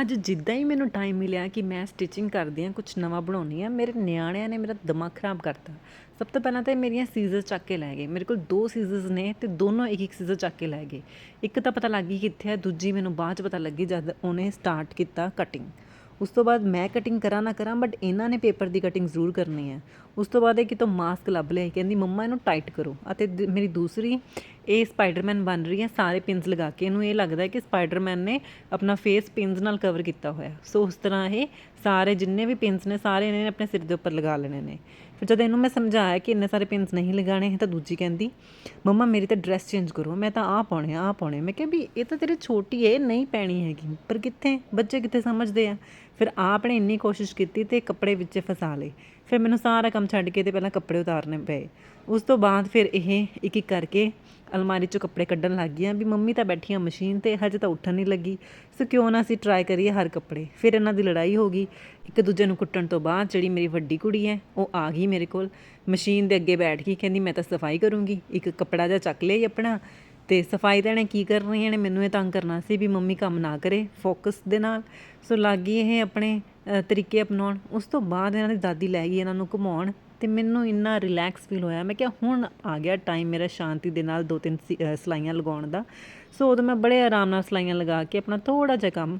ਅੱਜ ਜਿੱਦਾਂ ਹੀ ਮੈਨੂੰ ਟਾਈਮ ਮਿਲਿਆ ਕਿ ਮੈਂ ਸਟਿਚਿੰਗ ਕਰਦੀ ਹਾਂ ਕੁਝ ਨਵਾਂ ਬਣਾਉਣੀ ਆ ਮੇਰੇ ਨਿਆਣਿਆਂ ਨੇ ਮੇਰਾ ਦਿਮਾਗ ਖਰਾਬ ਕਰਤਾ। ਸਭ ਤੋਂ ਪਹਿਲਾਂ ਤਾਂ ਇਹ ਮੇਰੀਆਂ ਸੀਜ਼ਰ ਚੱਕ ਕੇ ਲੈ ਗਏ। ਮੇਰੇ ਕੋਲ ਦੋ ਸੀਜ਼ਰਸ ਨੇ ਤੇ ਦੋਨੋਂ ਇੱਕ ਇੱਕ ਸੀਜ਼ਰ ਚੱਕ ਕੇ ਲੈ ਗਏ। ਇੱਕ ਤਾਂ ਪਤਾ ਲੱਗ ਗਈ ਕਿੱਥੇ ਹੈ ਦੂਜੀ ਮੈਨੂੰ ਬਾਅਦ ਚ ਪਤਾ ਲੱਗੀ ਜਦ ਉਹਨੇ ਸਟਾਰਟ ਕੀਤਾ ਕਟਿੰਗ ਉਸ ਤੋਂ ਬਾਅਦ ਮੈਂ ਕਟਿੰਗ ਕਰਾਂ ਨਾ ਕਰਾਂ ਬਟ ਇਹਨਾਂ ਨੇ ਪੇਪਰ ਦੀ ਕਟਿੰਗ ਜ਼ਰੂਰ ਕਰਨੀ ਹੈ। ਉਸ ਤੋਂ ਬਾਅਦ ਇਹ ਕਿਤੋਂ ਮਾਸਕ ਲੱਭ ਲਿਆ ਕਹਿੰਦੀ, ਮੰਮਾ, ਇਹਨੂੰ ਟਾਈਟ ਕਰੋ। ਅਤੇ ਦ- ਮੇਰੀ ਦੂਸਰੀ ਇਹ ਸਪਾਈਡਰਮੈਨ ਬਣ ਰਹੀ ਹੈ, ਸਾਰੇ ਪਿੰਸ ਲਗਾ ਕੇ। ਇਹਨੂੰ ਇਹ ਲੱਗਦਾ ਕਿ ਸਪਾਈਡਰਮੈਨ ਨੇ ਆਪਣਾ ਫੇਸ ਪਿੰਸ ਨਾਲ ਕਵਰ ਕੀਤਾ ਹੋਇਆ ਸੋ ਉਸ ਤਰ੍ਹਾਂ ਇਹ ਸਾਰੇ ਜਿੰਨੇ ਵੀ ਪਿੰਸ ਨੇ, ਸਾਰੇ ਇਹਨੇ ਆਪਣੇ ਸਿਰ ਦੇ ਉੱਪਰ ਲਗਾ ਲੈਣੇ ਨੇ। ਫਿਰ ਜਦ ਇਹਨੂੰ ਮੈਂ ਸਮਝਾਇਆ ਕਿ ਇੰਨੇ ਸਾਰੇ ਪਿੰਸ ਨਹੀਂ ਲਗਾਣੇ ਤਾਂ ਦੂਜੀ ਕਹਿੰਦੀ, ਮੰਮਾ, ਮੇਰੀ ਤਾਂ ਡਰੈਸ ਚੇਂਜ ਕਰੋ। ਮੈਂ ਤਾਂ ਆਹ ਪਾਉਣੇ ਆ, ਆਹ ਪਾਉਣੇ ਮੈਂ ਕਿਹਾ, ਵੀ ਇਹ ਤਾਂ ਤੇਰੇ ਛੋਟੀ ਏ ਨਹੀਂ ਪੈਣੀ ਹੈਗੀ। ਪਰ ਕਿੱਥੇ? ਬੱਚੇ ਕਿੱਥੇ ਸਮਝਦੇ ਆ? ਫਿਰ ਆਪ ਨੇ ਇੰਨੀ ਕੋਸ਼ਿਸ਼ ਕੀਤੀ ਤੇ ਕੱਪੜੇ ਵਿੱਚ ਫਸਾ ਲਏ। ਫਿਰ ਮੈਨੂੰ ਸਾਰਾ ਕੰਮ ਛੱਡ ਕੇ ਤੇ ਪਹਿਲਾਂ ਕੱਪੜੇ ਉਤਾਰਨੇ ਪਏ। ਉਸ ਤੋਂ ਬਾਅਦ ਫਿਰ ਇਹ ਇੱਕ ਇੱਕ ਕਰਕੇ ਅਲਮਾਰੀ ਚੋਂ ਕੱਪੜੇ ਕੱਢਣ ਲੱਗ ਗਈਆਂ ਵੀ ਮੰਮੀ ਤਾਂ ਬੈਠੀਆਂ ਮਸ਼ੀਨ ਤੇ, ਹਜੇ ਤਾਂ ਉੱਠਣ ਨਹੀਂ ਲੱਗੀ। ਸੋ ਕਿਉਂ ਨਾ ਅਸੀਂ ਟਰਾਈ ਕਰੀਏ ਹਰ ਕੱਪੜੇ। ਫਿਰ ਇਹਨਾਂ ਦੀ ਲੜਾਈ ਹੋ ਗਈ। ਇੱਕ ਦੂਜੇ ਨੂੰ ਕੁੱਟਣ ਤੋਂ ਬਾਅਦ ਜਿਹੜੀ ਮੇਰੀ ਵੱਡੀ ਕੁੜੀ ਹੈ, ਉਹ ਆ ਗਈ ਮੇਰੇ ਕੋਲ। ਮਸ਼ੀਨ ਦੇ ਅੱਗੇ ਬੈਠ ਗਈ, ਕਹਿੰਦੀ, ਮੈਂ ਤਾਂ ਸਫ਼ਾਈ ਕਰੂੰਗੀ। ਇੱਕ ਕੱਪੜਾ ਜਿਹਾ ਚੱਕ ਲਿਆ ਆਪਣਾ। ਤੇ ਸਫ਼ਾਈ ਤਾਂ ਇਹਨੇ ਕੀ ਕਰਨੀ ਇਹਨੇ ਮੈਨੂੰ ਇਹ ਤੰਗ ਕਰਨਾ ਸੀ ਵੀ ਮੰਮੀ ਕੰਮ ਨਾ ਕਰੇ ਫੋਕਸ ਦੇ ਨਾਲ। ਸੋ ਲੱਗ ਗਈ ਇਹ ਆਪਣੇ ਤਰੀਕੇ ਅਪਣਾਉਣ। ਉਸ ਤੋਂ ਬਾਅਦ ਇਹਨਾਂ ਦੀ ਦਾਦੀ ਲੈ ਗਈ ਇਹਨਾਂ ਨੂੰ ਘੁਮਾਉਣ ਤੇ ਮੈਨੂੰ ਇੰਨਾ ਰਿਲੈਕਸ ਫੀਲ ਹੋਇਆ। ਮੈਂ ਕਿਹਾ, ਹੁਣ ਆ ਗਿਆ ਟਾਈਮ ਮੇਰਾ ਸ਼ਾਂਤੀ ਦੇ ਨਾਲ ਦੋ ਤਿੰਨ ਸਿ- ਸਿਲਾਈਆਂ ਲਗਾਉਣ ਦਾ। ਸੋ ਉਦੋਂ ਮੈਂ ਬੜੇ ਆਰਾਮ ਨਾਲ ਸਿਲਾਈਆਂ ਲਗਾ ਕੇ ਆਪਣਾ ਥੋੜਾ ਜਿਹਾ ਕੰਮ